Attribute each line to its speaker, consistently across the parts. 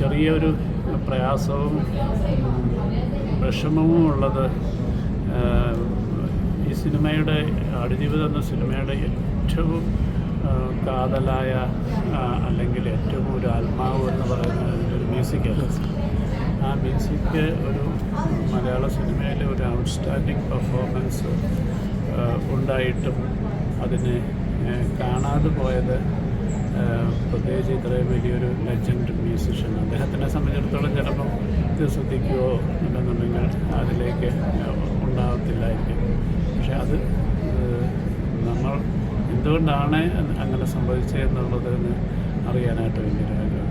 Speaker 1: ചെറിയൊരു പ്രയാസവും വിഷമവും ഉള്ളത് ഈ സിനിമയുടെ ആടുജീവിതം എന്ന സിനിമയുടെ ഏറ്റവും കാതലായ അല്ലെങ്കിൽ ഏറ്റവും ഒരു ആത്മാവ് എന്ന് പറയുന്ന ഒരു മ്യൂസിക്കല്ല ആ മ്യൂസിക് ഒരു മലയാള സിനിമയിലെ ഒരു ഔട്ട്സ്റ്റാൻഡിങ് പെർഫോമൻസ് ഉണ്ടായിട്ടും അതിനെ കാണാതെ പോയത് പ്രത്യേകിച്ച് ഇത്രയും വലിയൊരു ലെജൻഡ് മ്യൂസിഷ്യൻ അദ്ദേഹത്തിനെ സംബന്ധിച്ചിടത്തോളം ചിലപ്പം ഇത് ശ്രദ്ധിക്കുകയോ അല്ലെന്നുണ്ടെങ്കിൽ അതിലേക്ക് ഉണ്ടാകത്തില്ലായിരിക്കും പക്ഷെ അത് നമ്മൾ എന്തുകൊണ്ടാണ് അങ്ങനെ സംഭവിച്ചതെന്നുള്ളതിന് അറിയാനായിട്ട് വലിയൊരു ആഗ്രഹം.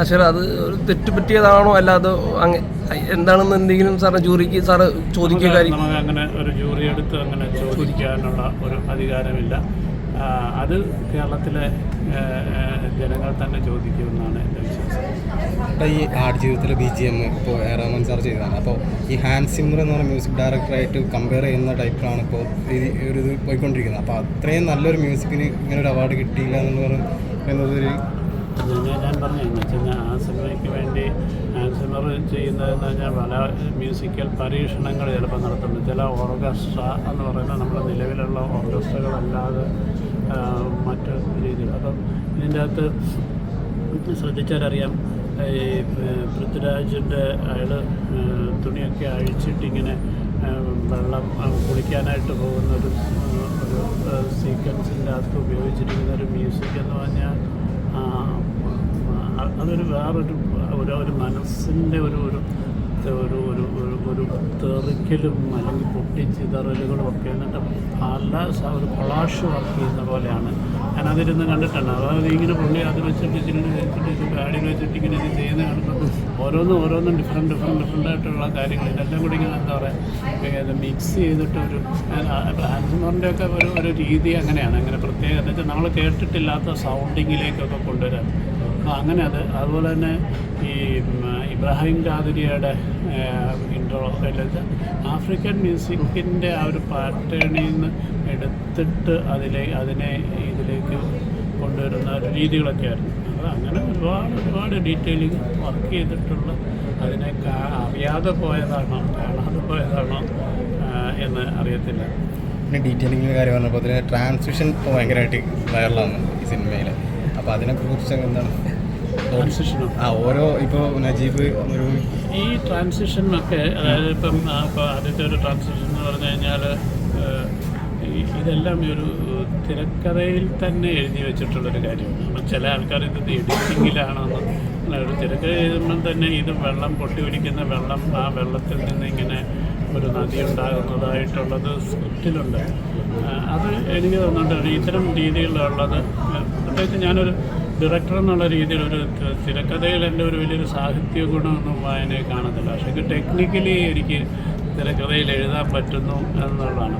Speaker 2: അശ്വര അത് ഒരു തെറ്റ് പറ്റിയതാണോ? അല്ല അത് എന്താണെന്ന് എന്തെങ്കിലും സാറ് ജൂറിക്ക് സാറ് ചോദിക്കുക കാര്യം
Speaker 1: അങ്ങനെ ഒരു ജൂറി എടുത്ത് അങ്ങനെ ചോദിക്കാനുള്ള ഒരു അധികാരമില്ല. അത് കേരളത്തിലെ ജനങ്ങൾ തന്നെ ചോദിക്കുമെന്നാണ് എന്റെ വിശ്വാസം.
Speaker 3: ഇപ്പോൾ ഈ ആട് ജീവിതത്തിലെ ബി ജി എം ഇപ്പോൾ റഹ്മാൻ സാർ ചെയ്തതാണ്. അപ്പോൾ ഈ ഹാൻഡ് സിമർ എന്ന് പറഞ്ഞ മ്യൂസിക് ഡയറക്ടറായിട്ട് കമ്പയർ ചെയ്യുന്ന ടൈപ്പിലാണ് ഇപ്പോൾ ഈ ഒരു ഇത് പോയിക്കൊണ്ടിരിക്കുന്നത്. അപ്പോൾ അത്രയും നല്ലൊരു മ്യൂസിക്കിന് ഇങ്ങനെ ഒരു അവാർഡ് കിട്ടിയില്ല എന്ന് പറയുന്നത് ഒരു
Speaker 1: ഞാൻ പറഞ്ഞു കഴിഞ്ഞാൽ ആ സിനിമയ്ക്ക് വേണ്ടി ആൻസിമർ ചെയ്യുന്നതെന്ന് പറഞ്ഞാൽ പല മ്യൂസിക്കൽ പരീക്ഷണങ്ങൾ ചിലപ്പോൾ നടത്തുന്നു ചില ഓർക്കസ്ട്ര എന്ന് പറയുന്നത് നമ്മുടെ നിലവിലുള്ള ഓർക്കസ്ട്രകളല്ലാതെ മറ്റു രീതിയിൽ. അപ്പം ഇതിന്റെ അകത്ത് ശ്രദ്ധിച്ചാലറിയാം ഈ പൃഥ്വിരാജിന്റെ അയാൾ തുണിയൊക്കെ അഴിച്ചിട്ടിങ്ങനെ വെള്ളം കുളിക്കാനായിട്ട് പോകുന്ന ഒരു ഒരു സീക്വൻസിന്റെ അകത്ത് ഉപയോഗിച്ചിരിക്കുന്ന ഒരു മ്യൂസിക് എന്ന് പറഞ്ഞാൽ അതൊരു വേറൊരു ഒരു ഒരു മനസ്സിന്റെ ഒരു ഒരു ഒരു ഒരു ഒരു തെറിക്കലും അല്ലെങ്കിൽ പൊട്ടിച്ചിതറലുകളും ഒക്കെ എന്നിട്ട് പല ഒരു കൊളാഷ് വർക്ക് ചെയ്യുന്ന പോലെയാണ്. ഞാൻ അതിരുന്ന് കണ്ടിട്ടുണ്ട്. അതായത് ഇങ്ങനെ പുള്ളി അത് വെച്ചിട്ട് ഇച്ചിരി വെച്ചിട്ട് ഇച്ചിരി ഗാഡിയിൽ വെച്ചിട്ട് ഇങ്ങനെ ഇത് ചെയ്യുന്ന കാണുമ്പോൾ ഓരോന്നും ഓരോന്നും ഡിഫറെന്റ് ഡിഫറെന്റ് ഡിഫറെന്റ് ആയിട്ടുള്ള കാര്യങ്ങൾ. ഇതെല്ലാം കൂടി ഇങ്ങനെ എന്താ പറയുക മിക്സ് ചെയ്തിട്ട് ഒരു ഹാൻസ്മറിന്റെ ഒക്കെ ഒരു ഒരു രീതി അങ്ങനെയാണ്. അങ്ങനെ പ്രത്യേകം എന്ന് വെച്ചാൽ നമ്മൾ കേട്ടിട്ടില്ലാത്ത സൗണ്ടിങ്ങിലേക്കൊക്കെ കൊണ്ടുവരാൻ അങ്ങനെ അത് അതുപോലെ തന്നെ ഈ ഇബ്രാഹിം ഖാദിരിയുടെ ഇൻട്രോ ആഫ്രിക്കൻ മ്യൂസിക്കിന്റെ ആ ഒരു പാറ്റേണിൽ നിന്ന് എടുത്തിട്ട് അതിലെ അതിനെ ഇതിലേക്ക് കൊണ്ടുവരുന്ന ഒരു രീതികളൊക്കെ ആയിരുന്നു. അങ്ങനെ ഒരുപാട് ഒരുപാട് ഡീറ്റെയിലിംഗ് വർക്ക് ചെയ്തിട്ടുള്ള അതിനെ അറിയാതെ പോയതാണോ കാണാതെ പോയതാണോ എന്ന് അറിയത്തില്ല.
Speaker 3: പിന്നെ ഡീറ്റെയിലിങ്ങിന്റെ കാര്യം പറഞ്ഞപ്പോൾ അതിന് ട്രാൻസ്മിഷൻ ഭയങ്കരമായിട്ട് വൈറലാണ് ഈ സിനിമയിൽ അപ്പോൾ അതിനെക്കുറിച്ച് എന്താണ് ആ ഓരോ ഇപ്പോൾ നജീബ്
Speaker 1: ഈ ട്രാൻസിഷനൊക്കെ അതായത് ഇപ്പം ഇപ്പോൾ ആദ്യത്തെ ഒരു ട്രാൻസിഷൻ എന്ന് പറഞ്ഞു കഴിഞ്ഞാൽ ഇതെല്ലാം ഈ ഒരു തിരക്കഥയിൽ തന്നെ എഴുതി വെച്ചിട്ടുള്ളൊരു കാര്യമാണ്. അപ്പം ചില ആൾക്കാർ ഇത് എഡിറ്റിങ്ങിലാണെന്ന് ഒരു തിരക്കഥ എഴുതുമ്പം തന്നെ ഇത് വെള്ളം പൊട്ടി പിടിക്കുന്ന വെള്ളം ആ വെള്ളത്തിൽ നിന്ന് ഇങ്ങനെ ഒരു നദി ഉണ്ടാകുന്നതായിട്ടുള്ളത് സ്ക്രിപ്റ്റിലുണ്ട്. അത് എനിക്ക് തോന്നുന്നുണ്ട് ഇത്തരം രീതിയിലുള്ളത്. പ്രത്യേകിച്ച് ഞാനൊരു ഡയറക്ടർ എന്നുള്ള രീതിയിൽ ഒരു തിരക്കഥയിൽ എന്റെ ഒരു വലിയൊരു സാഹിത്യ ഗുണമൊന്നും വായനയെ കാണത്തില്ല. പക്ഷേ ടെക്നിക്കലി എനിക്ക് തിരക്കഥയിൽ എഴുതാൻ പറ്റുന്നു എന്നുള്ളതാണ്